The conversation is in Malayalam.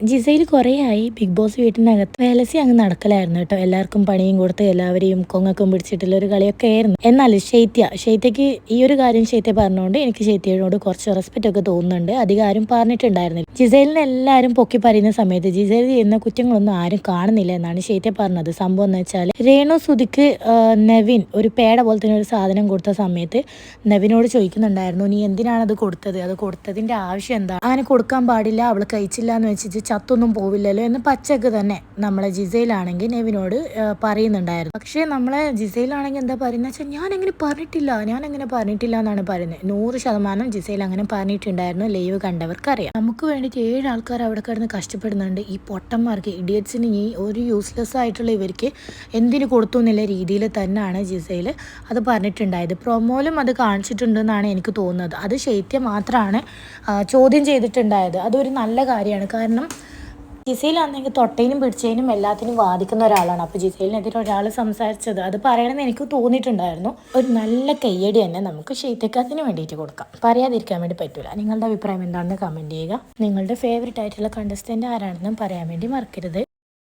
ജിസയിൽ കുറേ ആയി ബിഗ് ബോസ് വീട്ടിനകത്ത് വേലസി അങ്ങ് നടക്കലായിരുന്നു കേട്ടോ. എല്ലാവർക്കും പണിയും കൊടുത്ത് എല്ലാവരെയും കൊങ്ങക്കും പിടിച്ചിട്ടുള്ള ഒരു കളിയൊക്കെ ആയിരുന്നു. എന്നാൽ ശൈത്യ ശൈത്യക്ക് ഈ ഒരു കാര്യം ശൈത്യ പറഞ്ഞുകൊണ്ട് എനിക്ക് ശൈത്യയോട് കുറച്ച് റെസ്പെക്റ്റ് ഒക്കെ തോന്നുന്നുണ്ട്. അധികം ആരും പറഞ്ഞിട്ടുണ്ടായിരുന്നില്ല. ജിസൈലിനെ എല്ലാവരും പൊക്കി പറയുന്ന സമയത്ത് ജിസൈൽ ചെയ്യുന്ന കുറ്റങ്ങളൊന്നും ആരും കാണുന്നില്ല എന്നാണ് ശൈത്യ പറഞ്ഞത്. സംഭവം എന്ന് വെച്ചാൽ രേണു സുതിക്ക് നവിൻ നവീൻ ഒരു പേട പോലെ തന്നെ ഒരു സാധനം കൊടുത്ത സമയത്ത് നവീനോട് ചോദിക്കുന്നുണ്ടായിരുന്നു നീ എന്തിനാണ് അത് കൊടുത്തത്? അത് കൊടുത്തതിന്റെ ആവശ്യം എന്താ? അങ്ങനെ കൊടുക്കാൻ പാടില്ല അവൾ കഴിച്ചില്ല എന്ന് വെച്ചിട്ട് ചത്തൊന്നും പോവില്ലല്ലോ എന്ന് പച്ചക്ക് തന്നെ നമ്മളെ ജിസയിലാണെങ്കിൽ നെവിനോട് പറയുന്നുണ്ടായിരുന്നു. പക്ഷേ നമ്മളെ ജിസയിലാണെങ്കിൽ എന്താ പറയുന്നത് വെച്ചാൽ ഞാൻ അങ്ങനെ പറഞ്ഞിട്ടില്ല. ഞാൻ അങ്ങനെ പറഞ്ഞിട്ടില്ല എന്നാണ് പറയുന്നത്. നൂറ് ശതമാനം ജിസയിൽ അങ്ങനെ പറഞ്ഞിട്ടുണ്ടായിരുന്നു. ലൈവ് കണ്ടവർക്കറിയാം. നമുക്ക് വേണ്ടിയിട്ട് ഏഴ് ആൾക്കാർ അവിടെ കിടന്ന് കഷ്ടപ്പെടുന്നുണ്ട്. ഈ പൊട്ടന്മാർക്ക് ഇഡിയറ്റ്സിന് ഈ ഒരു യൂസ്ലെസ് ആയിട്ടുള്ള ഇവർക്ക് എന്തിനു കൊടുത്തു എന്നുള്ള രീതിയിൽ തന്നെയാണ് ജിസയിൽ അത് പറഞ്ഞിട്ടുണ്ടായത്. പ്രൊമോലും അത് കാണിച്ചിട്ടുണ്ടെന്നാണ് എനിക്ക് തോന്നുന്നത്. അത് ശൈത്യം മാത്രമാണ് ചോദ്യം ചെയ്തിട്ടുണ്ടായത്. അതൊരു നല്ല കാര്യമാണ്. കാരണം ജിസയിലാണെങ്കിൽ തൊട്ടേനും പിടിച്ചതിനും എല്ലാത്തിനും വാദിക്കുന്ന ഒരാളാണ്. അപ്പോൾ ജിസയിലിനെതിരെ ഒരാൾ സംസാരിച്ചത്. അത് പറയണമെന്ന് എനിക്ക് തോന്നിയിട്ടുണ്ടായിരുന്നു. ഒരു നല്ല കയ്യടി തന്നെ നമുക്ക് ശൈത്യക്കാത്തിന് വേണ്ടിയിട്ട് കൊടുക്കാം. പറയാതിരിക്കാൻ വേണ്ടി പറ്റില്ല നിങ്ങളുടെ അഭിപ്രായം എന്താണെന്ന് കമന്റ് ചെയ്യുക. നിങ്ങളുടെ ഫേവറേറ്റ് ആയിട്ടുള്ള കണ്ടസ്റ്റന്റ് ആരാണെന്നും പറയാൻ വേണ്ടി മറക്കരുത്.